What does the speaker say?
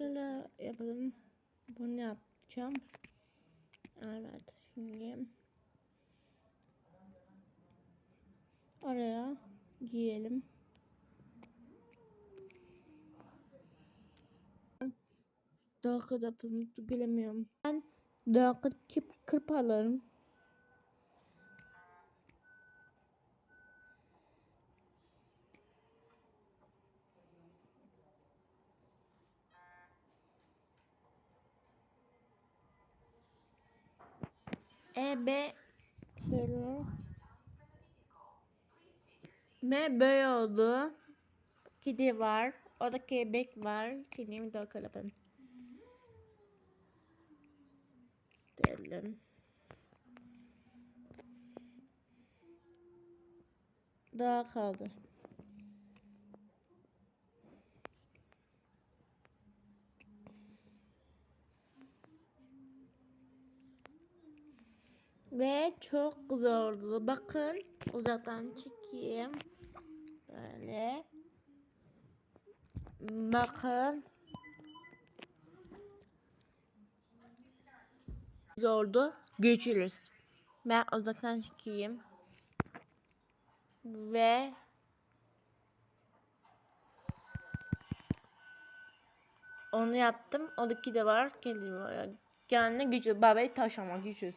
Bakalım yapalım. Bunu yapacağım. Evet. Şimdi oraya giyelim. Daha kadar pırmızı göremiyorum. Ben daha kip kırp alırım. E B şöyle ve böyle oldu. Kedi var. Orada kelebek var. Kedimi de bakalım. Diyelim. Daha kaldı. Ve çok zordu. Bakın uzaktan çekeyim. Böyle. Bakın. Zordu. Geçiriz. Ben uzaktan çekeyim. Ve onu yaptım. Oradaki de var. Kendime kendine gücü. Babayı taşıma gücüz.